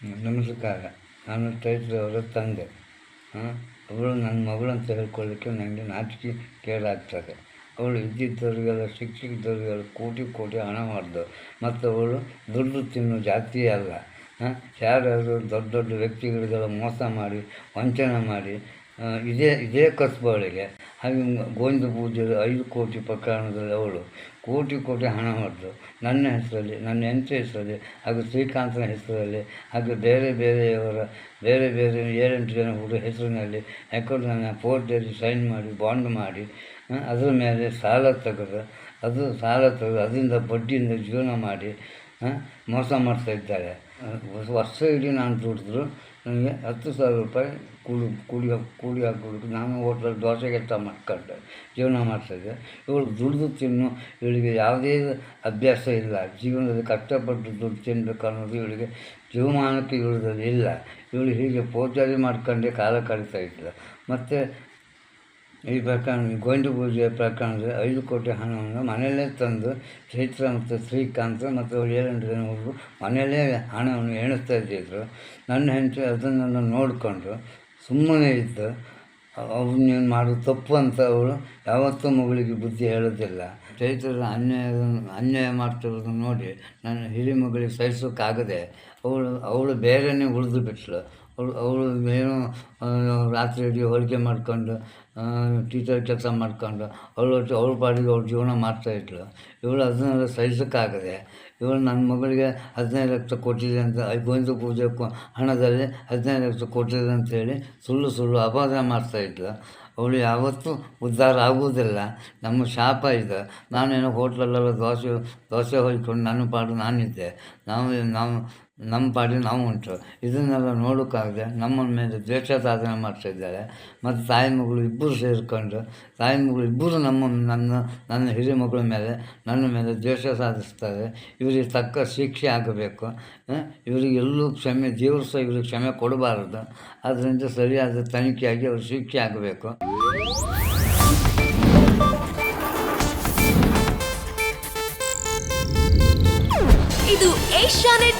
ನಮಸ್ಕಾರ. ನಾನು ಚೈತ್ರ ಅವರ ತಂದೆ ಅವಳು ನನ್ನ ಮಗಳು ಅಂತ ಹೇಳ್ಕೊಳ್ಳಿಕ್ಕೆ ನನಗೆ ನಾಚಿಕೆ ಕೇಳಾಗ್ತದೆ ಅವಳು ಇದ್ದಿದ್ದವರಿಗೆಲ್ಲ ಶಿಕ್ಷಿಸಿದವರಿಗೆಲ್ಲ ಕೋಟಿ ಕೋಟಿ ಹಣ ಮಾಡಿದವು ಮತ್ತು ಅವಳು ದುಡ್ಡು ತಿನ್ನೋ ಜಾತಿ ಅಲ್ಲ. ಯಾರಾದರೂ ದೊಡ್ಡ ದೊಡ್ಡ ವ್ಯಕ್ತಿಗಳಿಗೆಲ್ಲ ಮೋಸ ಮಾಡಿ, ವಂಚನೆ ಮಾಡಿ ಇದೇ ಇದೇ ಕಸಬು ಅವಳಿಗೆ ಹಾಗೆ ಗೋವಿಂದ ಪೂಜೆ ಐದು ಕೋಟಿ ಪ್ರಕರಣದಲ್ಲಿ ಅವಳು. ಕೋಟಿ ಕೋಟಿ ಹಣ ಮಾಡಿದ್ರು ನನ್ನ ಹೆಸರಲ್ಲಿ, ನನ್ನ ಹೆಂಡತಿ ಹೆಸರಲ್ಲಿ, ಹಾಗೂ ಶ್ರೀಕಾಂತನ ಹೆಸರಲ್ಲಿ, ಹಾಗೂ ಬೇರೆ ಬೇರೆಯವರ, ಬೇರೆ ಬೇರೆ ಏಳೆಂಟು ಜನ ಹುಡುಗ ಹೆಸರಿನಲ್ಲಿ ಅಕೌಂಟ್ ನನ್ನ ಫೋರ್ಟಲ್ಲಿ ಸೈನ್ ಮಾಡಿ ಬಾಂಡ್ ಮಾಡಿ ಅದರ ಮೇಲೆ ಸಾಲ ತೆಗೆದು, ಅದು ಸಾಲ ತೆಗೆದು ಅದರಿಂದ ಬಡ್ಡಿಯಿಂದ ಜೀವನ ಮಾಡಿ ಮೋಸ ಮಾಡ್ತಾ ಇದ್ದಾರೆ. ವರ್ಷ ಇಡೀ ನಾನು ದುಡಿದ್ರು. ನನಗೆ ಹತ್ತು ಸಾವಿರ ರೂಪಾಯಿ ಕೂಲಿ ಕೂಲಿ ಕೂಲಿ ಹಾಕ್ಬಿಡ್ಬೇಕು ನಾನು ಹೋಟ್ಲಲ್ಲಿ ದೋಸೆ ಕೆಲಸ ಮಾಡ್ಕೊಂಡೆ, ಜೀವನ ಮಾಡ್ತಾಯಿದ್ದೆ ಇವಳು ದುಡಿದು ತಿನ್ನು, ಇವಳಿಗೆ ಯಾವುದೇ ಅಭ್ಯಾಸ ಇಲ್ಲ. ಜೀವನದಲ್ಲಿ ಕಷ್ಟಪಟ್ಟು ದುಡ್ಡು ತಿನ್ನಬೇಕು ಅನ್ನೋದು ಇವಳಿಗೆ ಜೀವಮಾನಕ್ಕೆ ಇವಳದಲ್ಲಿ ಇಲ್ಲ. ಇವಳು ಹೀಗೆ ಪೋಚಾರಿ ಮಾಡ್ಕೊಂಡೇ ಕಾಲ ಕಳೀತಾ ಇದ್ಳು ಮತ್ತು ಈ ಪ್ರಕರಣ ಗೋವಿಂದ ಪೂಜೆಯ ಪ್ರಕರಣದ ಐದು ಕೋಟಿ ಹಣವನ್ನು ಮನೆಯಲ್ಲೇ ತಂದು ಚೈತ್ರ ಮತ್ತು ಶ್ರೀಕಾಂತ್ ಮತ್ತು ಅವ್ರು ಹುಡುಗರು ಮನೆಯಲ್ಲೇ ಹಣವನ್ನು ಎಣಿಸ್ತಾ ಇದ್ದಿದ್ರು. ನನ್ನ ಹೆಂಡತಿ ಅದನ್ನು ನೋಡಿಕೊಂಡು ಸುಮ್ಮನೆ ಇದ್ದು. ನೀನು ಮಾಡು ತಪ್ಪು ಅಂತ ಅವಳು ಯಾವತ್ತೂ ಮಗಳಿಗೆ ಬುದ್ಧಿ ಹೇಳೋದಿಲ್ಲ. ಚೈತ್ರದ ಅನ್ಯಾಯ ಅನ್ಯಾಯ ಮಾಡ್ತಿರೋದು ನೋಡಿ ನನ್ನ ಹಿರಿ ಮಗಳಿಗೆ ಸಹಿಸೋಕ್ಕಾಗದೆ ಅವಳು ಅವಳು ಬೇರೆಯೇ ಉಳಿದು ಬಿಟ್ಲು. ಅವಳು ಅವಳು ಏನು ರಾತ್ರಿ ಇಡೀ ಹೋಲಿಕೆ ಮಾಡ್ಕೊಂಡು ಟೀಚರ್ ಕೆಲಸ ಮಾಡ್ಕೊಂಡು, ಅವಳು ಅವ್ರ ಪಾಡಿಗೆ ಅವ್ರ ಜೀವನ ಮಾಡ್ತಾಯಿದ್ಳು ಇವಳು ಅದನ್ನೆಲ್ಲ ಸಹಿಸೋಕ್ಕಾಗದೆ, ಇವಳು ನನ್ನ ಮಗಳಿಗೆ ಹದಿನೈದು ಲಕ್ಷ ಕೊಟ್ಟಿದೆ ಅಂತ ಗೋವಿಂದ ಪೂಜೆ ಹಣದಲ್ಲಿ ಹದಿನೈದು ಲಕ್ಷ ಕೊಟ್ಟಿದೆ ಅಂತೇಳಿ ಸುಳ್ಳು ಸುಳ್ಳು ಅಪಾದನೆ ಮಾಡ್ತಾಯಿದ್ಳು ಅವಳು ಯಾವತ್ತೂ ಉದ್ಧಾರ ಆಗುವುದಿಲ್ಲ. ನಮ್ಮ ಶಾಪ ಇದೆ. ನಾನೇನು ಹೋಟ್ಲಲ್ಲೆಲ್ಲ ದೋಸೆ ದೋಸೆ ಹೊಯ್ಕೊಂಡು ನನ್ನ ಪಾಡು ನಾನಿದ್ದೆ. ನಾವು ನಾವು ನಮ್ಮ ಪಾಡಿ ನಾವು ಉಂಟು. ಇದನ್ನೆಲ್ಲ ನೋಡೋಕ್ಕಾಗದೆ ನಮ್ಮ ಮೇಲೆ ದ್ವೇಷ ಸಾಧನೆ ಮಾಡ್ತಾಯಿದ್ದಾರೆ ಮತ್ತು ತಾಯಿ ಮಗಳು ಇಬ್ಬರು ಸೇರಿಕೊಂಡು, ತಾಯಿ ಮಗಳು ಇಬ್ಬರು ನಮ್ಮ, ನನ್ನ ನನ್ನ ಹಿರಿಯ ಮಗಳ ಮೇಲೆ, ನನ್ನ ಮೇಲೆ ದ್ವೇಷ ಸಾಧಿಸ್ತಾರೆ. ಇವರಿಗೆ ತಕ್ಕ ಶಿಕ್ಷೆ ಆಗಬೇಕು. ಇವರಿಗೆ ಎಲ್ಲೂ ಕ್ಷಮೆ, ದೇವರು ಸಹ ಇವರಿಗೆ ಕ್ಷಮೆ ಕೊಡಬಾರದು. ಅದರಿಂದ ಸರಿಯಾದ ತನಿಖೆಯಾಗಿ ಅವ್ರಿಗೆ ಶಿಕ್ಷೆ ಆಗಬೇಕು. ಇದು ಏಷ್ಯಾನೆಟ್